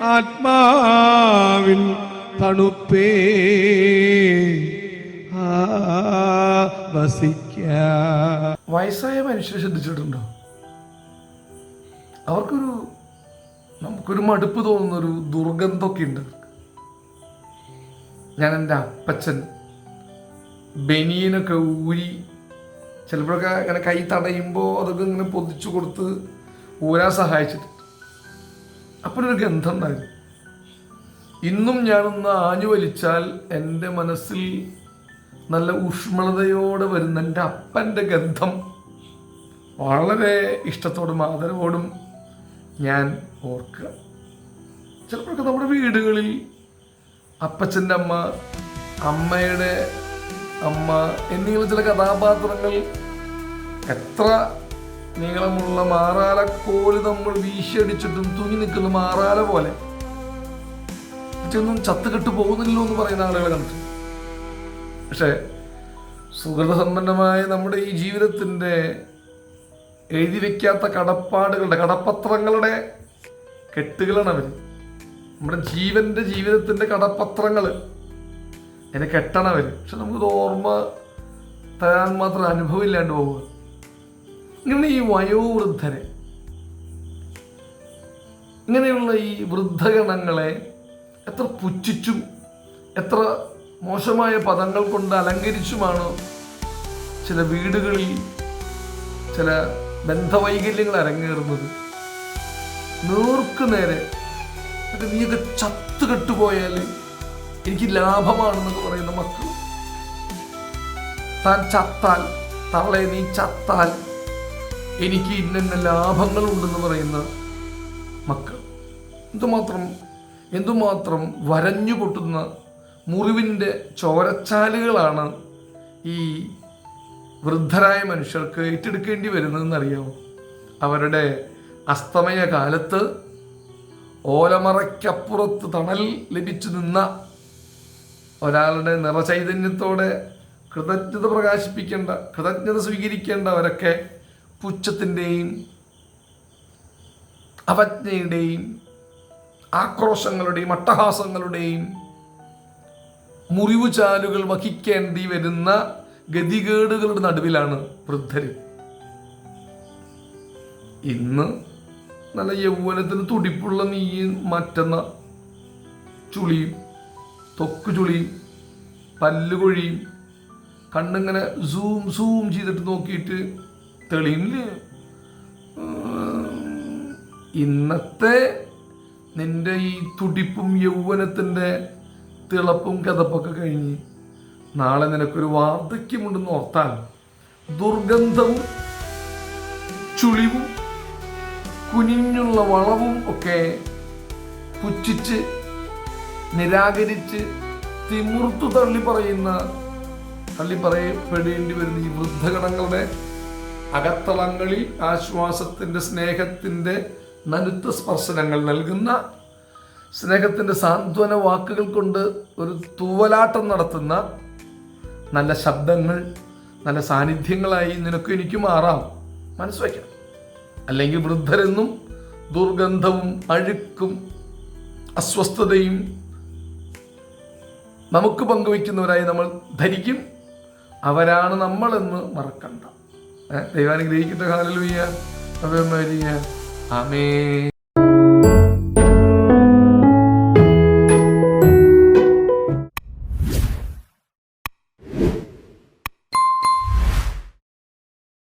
ആത്മാവിൻ തണുപ്പേ. വയസ്സായ മനുഷ്യരെ ശ്രദ്ധിച്ചിട്ടുണ്ടോ? അവർക്കൊരു നമുക്കൊരു മടുപ്പ് തോന്നുന്ന തോന്നുന്നൊരു ദുർഗന്ധമൊക്കെ ഉണ്ട് ഞാൻ എന്റെ അപ്പച്ചൻ ബനിയനൊക്കെ ഊരി ചിലപ്പോഴൊക്കെ ഇങ്ങനെ കൈ തടയുമ്പോൾ അതൊക്കെ ഇങ്ങനെ പൊതിച്ചു കൊടുത്ത് ഊരാൻ സഹായിച്ചിട്ടുണ്ട്. അപ്പോഴൊരു ഗന്ധം ഉണ്ടായിരുന്നു ഇന്നും ഞാനൊന്ന് ആഞ്ഞു വലിച്ചാൽ എന്റെ മനസ്സിൽ നല്ല ഊഷ്മളതയോടെ വരുന്ന എന്റെ അപ്പന്റെ ഗന്ധം വളരെ ഇഷ്ടത്തോടും ആദരവോടും ഞാൻ ഓർക്കുക. ചിലപ്പോഴൊക്കെ നമ്മുടെ വീടുകളിൽ അപ്പച്ചന്റെ അമ്മ അമ്മയുടെ അമ്മ എന്നിങ്ങനെ ചില കഥാപാത്രങ്ങൾ എത്ര നീളമുള്ള മാറാലക്കോൽ നമ്മൾ വീശിയടിച്ചിട്ടും തൂങ്ങി നിൽക്കുന്ന മാറാല പോലെ. ഇതൊന്നും ചത്തുകെട്ട് പോകുന്നില്ലോ എന്ന് പറയുന്ന ആളുകളെ കണ്ടു പക്ഷേ സുഹൃതസമ്പന്നമായ നമ്മുടെ ഈ ജീവിതത്തിന്റെ എഴുതി വയ്ക്കാത്ത കടപ്പാടുകളുടെ കടപ്പത്രങ്ങളുടെ കെട്ടുകളാണ് അവർ നമ്മുടെ ജീവന്റെ ജീവിതത്തിന്റെ കടപ്പത്രങ്ങൾ എന്നെ കെട്ടണവർ പക്ഷെ നമുക്കിത് ഓർമ്മ തരാൻ മാത്രം അനുഭവം ഇല്ലാണ്ട് പോവുക. ഇങ്ങനെ ഈ വയോവൃദ്ധരെ ഇങ്ങനെയുള്ള ഈ വൃദ്ധഗണങ്ങളെ എത്ര പുച്ഛിച്ചും എത്ര മോശമായ പദങ്ങൾ കൊണ്ട് അലങ്കരിച്ചുമാണ് ചില വീടുകളിൽ ചില ബന്ധവൈകല്യങ്ങൾ അരങ്ങേറുന്നത്. നേർക്ക് നേരെ നീയൊക്കെ ചത്ത് കെട്ടുപോയാൽ എനിക്ക് ലാഭമാണെന്നൊക്കെ പറയുന്ന മക്കൾ. താൻ ചത്താൽ തവളെ നീ ചത്താൽ എനിക്ക് ഇന്ന ലാഭങ്ങളുണ്ടെന്ന് പറയുന്ന മക്കൾ. എന്തുമാത്രം എന്തുമാത്രം വരഞ്ഞു പൊട്ടുന്ന മുറിവിന്റെ ചോരച്ചാലുകളാണ് ഈ വൃദ്ധരായ മനുഷ്യർക്ക് ഏറ്റെടുക്കേണ്ടി വരുന്നതെന്ന് അറിയാമോ അവരുടെ അസ്തമയ കാലത്ത് ഓലമറയ്ക്കപ്പുറത്ത് തണൽ ലഭിച്ചു നിന്ന ഒരാളുടെ നിറചൈതന്യത്തോടെ കൃതജ്ഞത പ്രകാശിപ്പിക്കേണ്ട കൃതജ്ഞത സ്വീകരിക്കേണ്ടവരൊക്കെ പുച്ഛത്തിന്റെയും അവജ്ഞയുടെയും ആക്രോശങ്ങളുടെയും അട്ടഹാസങ്ങളുടെയും മുറിവുചാലുകൾ വഹിക്കേണ്ടി വരുന്ന ഗതികേടുകളുടെ നടുവിലാണ് വൃദ്ധർ ഇന്ന് നല്ല യൗവനത്തിന് തുടിപ്പുള്ള നീയും മറ്റെന്ന ചുളിയും തൊക്ക് ചുളിയും പല്ലുകൊഴിയും കണ്ണിങ്ങനെ സൂം സൂം ചെയ്തിട്ട് നോക്കിയിട്ട് തെളിയുന്നില്ലേ ഇന്നത്തെ നിന്റെ ഈ തുടിപ്പും യൗവനത്തിന്റെ തിളപ്പും കഥപ്പൊക്കെ കഴിഞ്ഞ് നാളെ നിനക്കൊരു വാർദ്ധക്യമുണ്ടെന്ന് ഓർത്താൽ ദുർഗന്ധവും ചുളിവും കുനിഞ്ഞുള്ള വളവും ഒക്കെ പുച്ഛിച്ച് നിരാകരിച്ച് തിമുർത്തു തള്ളി പറയുന്ന തള്ളി പറയപ്പെടേണ്ടി വരുന്ന ഈ വൃദ്ധഗണങ്ങളുടെ അകത്തളങ്ങളിൽ ആശ്വാസത്തിന്റെ സ്നേഹത്തിന്റെ നനുത്ത സ്പർശനങ്ങൾ നൽകുന്ന സ്നേഹത്തിന്റെ സാന്ത്വന വാക്കുകൾ കൊണ്ട് ഒരു തൂവലാട്ടം നടത്തുന്ന നല്ല ശബ്ദങ്ങൾ നല്ല സാന്നിധ്യങ്ങളായി നിനക്കും എനിക്ക് മാറാം. മനസ്സുവയ്ക്കണം അല്ലെങ്കിൽ വൃദ്ധരെന്നും ദുർഗന്ധവും അഴുക്കും അസ്വസ്ഥതയും നമുക്ക് പങ്കുവയ്ക്കുന്നവരായി നമ്മൾ ധരിക്കും. അവരാണ് നമ്മളെന്ന് മറക്കണ്ട. ദൈവാനുഗ്രഹിക്കട്ടെ. ഹാലലുയ്യ ആമേ